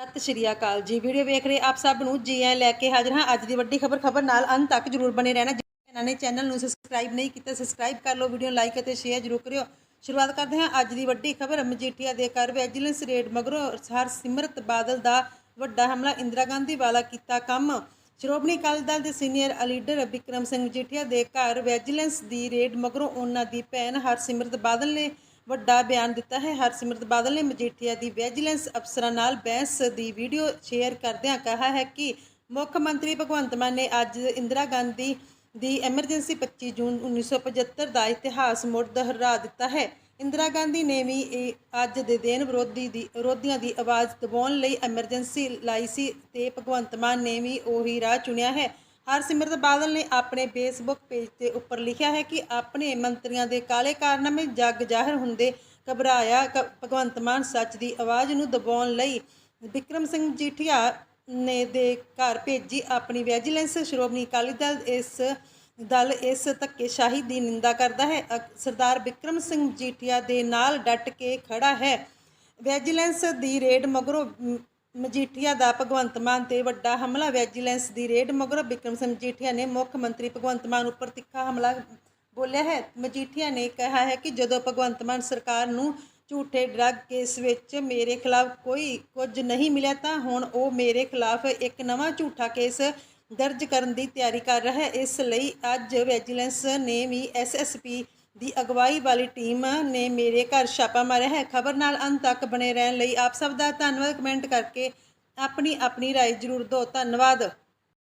ਸਤਿ ਸ਼੍ਰੀ ਅਕਾਲ ਜੀ। ਵੀਡੀਓ ਵੇਖ ਰਹੇ ਆਪ ਸਭ ਨੂੰ ਜੀ ਆਇਆਂ ਲੈ ਕੇ ਹਾਜ਼ਰ ਹਾਂ। ਅੱਜ ਦੀ ਵੱਡੀ ਖਬਰ ਖਬਰ ਨਾਲ ਅੰਤ ਤੱਕ ਜਰੂਰ ਬਣੇ ਰਹਿਣਾ। ਜੇ ਇਹਨਾਂ ਨੇ ਚੈਨਲ ਨੂੰ ਸਬਸਕ੍ਰਾਈਬ ਨਹੀਂ ਕੀਤਾ, ਸਬਸਕ੍ਰਾਈਬ ਕਰ ਲਓ, ਵੀਡੀਓ ਲਾਈਕ ਅਤੇ ਸ਼ੇਅਰ ਜਰੂਰ ਕਰਿਓ। ਸ਼ੁਰੂਆਤ ਕਰਦੇ ਹਾਂ ਅੱਜ ਦੀ ਵੱਡੀ ਖਬਰ। ਮਜੀਠੀਆ ਦੇ ਘਰ ਵਿਜੀਲੈਂਸ ਰੇਡ ਮਗਰੋਂ ਹਰਸਿਮਰਤ ਬਾਦਲ ਦਾ ਵੱਡਾ ਹਮਲਾ। ਇੰਦਰਾ ਗਾਂਧੀ ਵਾਲਾ ਕੀਤਾ ਕੰਮ। ਸ਼੍ਰੋਮਣੀ ਅਕਾਲੀ ਦਲ ਦੇ ਸੀਨੀਅਰ ਲੀਡਰ ਵਿਕਰਮ ਸਿੰਘ ਮਜੀਠੀਆ ਦੇ ਘਰ ਵਿਜੀਲੈਂਸ ਦੀ ਰੇਡ ਮਗਰੋਂ ਉਹਨਾਂ ਦੀ ਭੈਣ ਹਰਸਿਮਰਤ ਬਾਦਲ ਨੇ ਵੱਡਾ ਬਿਆਨ ਦਿੱਤਾ ਹੈ। ਹਰਸਿਮਰਤ ਬਾਦਲ ਨੇ ਮਜੀਠੀਆ ਦੀ ਵਿਜੀਲੈਂਸ ਅਫਸਰਾਂ ਨਾਲ ਬਹਿਸ ਦੀ ਵੀਡੀਓ ਸ਼ੇਅਰ ਕਰਦਿਆਂ ਕਿਹਾ ਹੈ ਕਿ ਮੁੱਖ ਮੰਤਰੀ ਭਗਵੰਤ ਮਾਨ ਨੇ ਅੱਜ ਇੰਦਰਾ ਗਾਂਧੀ ਦੀ ਐਮਰਜੈਂਸੀ 25 ਜੂਨ 1975 ਦਾ ਇਤਿਹਾਸ ਮੁੜ ਦੁਹਰਾ ਦਿੱਤਾ ਹੈ। ਇੰਦਰਾ ਗਾਂਧੀ ਨੇ ਵੀ ਇਹ ਅੱਜ ਦੇ ਦਿਨ ਵਿਰੋਧੀ ਦੀ ਵਿਰੋਧੀਆਂ ਦੀ ਆਵਾਜ਼ ਦਬਾਉਣ ਲਈ ਐਮਰਜੈਂਸੀ ਲਾਈ ਸੀ ਤੇ ਭਗਵੰਤ ਮਾਨ ਨੇ ਵੀ ਉਹੀ ਰਾਹ ਚੁਣਿਆ ਹੈ। ਹਰਸਿਮਰਤ ਬਾਦਲ ਨੇ ਆਪਣੇ ਫੇਸਬੁੱਕ ਪੇਜ ਤੇ ਉੱਪਰ ਲਿਖਿਆ ਹੈ ਕਿ ਆਪਣੇ ਮੰਤਰੀਆਂ ਦੇ ਕਾਲੇ ਕਾਰਨਾਮੇ ਜੱਗ ਜ਼ਾਹਰ ਹੁੰਦੇ ਘਬਰਾਇਆ ਕ- ਭਗਵੰਤ ਮਾਨ ਸੱਚ ਦੀ ਆਵਾਜ਼ ਨੂੰ ਦਬਾਉਣ ਲਈ ਵਿਕਰਮ ਸਿੰਘ ਜੀਠੀਆ ਨੇ ਦੇ ਘਰ ਭੇਜੀ ਆਪਣੀ ਵਿਜੀਲੈਂਸ ਸ਼੍ਰੋਮਣੀ ਅਕਾਲੀ ਦਲ ਇਸ ਦਲ ਇਸ ਧੱਕੇਸ਼ਾਹੀ ਦੀ ਨਿੰਦਾ ਕਰਦਾ ਹੈ। ਅਕ- ਸਰਦਾਰ ਵਿਕਰਮ ਸਿੰਘ ਜੀਠੀਆ ਦੇ ਨਾਲ ਡਟ ਕੇ ਖੜਾ ਹੈ। ਵਿਜੀਲੈਂਸ ਦੀ ਰੇਡ ਮਗਰੋਂ ਮਜੀਠੀਆ ਦਾ ਭਗਵੰਤ ਮਾਨ ਤੇ ਵੱਡਾ ਹਮਲਾ, ਵੈਜੀਲੈਂਸ ਦੀ ਰੇਡ ਮਗਰੋਂ ਬਿਕਰਮ ਸਿੰਘ ਮਜੀਠੀਆ ਨੇ ਮੁੱਖ ਮੰਤਰੀ ਭਗਵੰਤ ਮਾਨ ਉੱਪਰ ਤਿੱਖਾ ਹਮਲਾ ਬੋਲਿਆ ਹੈ। ਮਜੀਠੀਆ ਨੇ ਕਿਹਾ ਹੈ ਕਿ ਜਦੋਂ ਭਗਵੰਤ ਮਾਨ ਸਰਕਾਰ ਨੂੰ ਝੂਠੇ ਡਰੱਗ ਕੇਸ ਵਿੱਚ ਮੇਰੇ ਖਿਲਾਫ ਕੋਈ ਕੁਝ ਨਹੀਂ ਮਿਲਿਆ, ਤਾਂ ਹੁਣ ਉਹ ਮੇਰੇ ਖਿਲਾਫ ਇੱਕ ਨਵਾਂ ਝੂਠਾ ਕੇਸ ਦਰਜ ਕਰਨ ਦੀ ਤਿਆਰੀ ਕਰ ਰਿਹਾ ਹੈ। ਇਸ ਲਈ ਅੱਜ ਵੈਜੀਲੈਂਸ ਨੇ ਵੀ ਐਸਐਸਪੀ ਦੀ ਅਗਵਾਈ ਵਾਲੀ ਟੀਮ ਨੇ ਮੇਰੇ ਘਰ ਛਾਪਾ ਮਾਰਿਆ ਹੈ ਖਬਰ ਨਾਲ ਅੰਤ ਤੱਕ ਬਣੇ ਰਹਿਣ ਲਈ ਆਪ ਸਭ ਦਾ ਧੰਨਵਾਦ ਕਮੈਂਟ ਕਰਕੇ ਆਪਣੀ ਆਪਣੀ رائے ਜ਼ਰੂਰ ਦਿਓ ਧੰਨਵਾਦ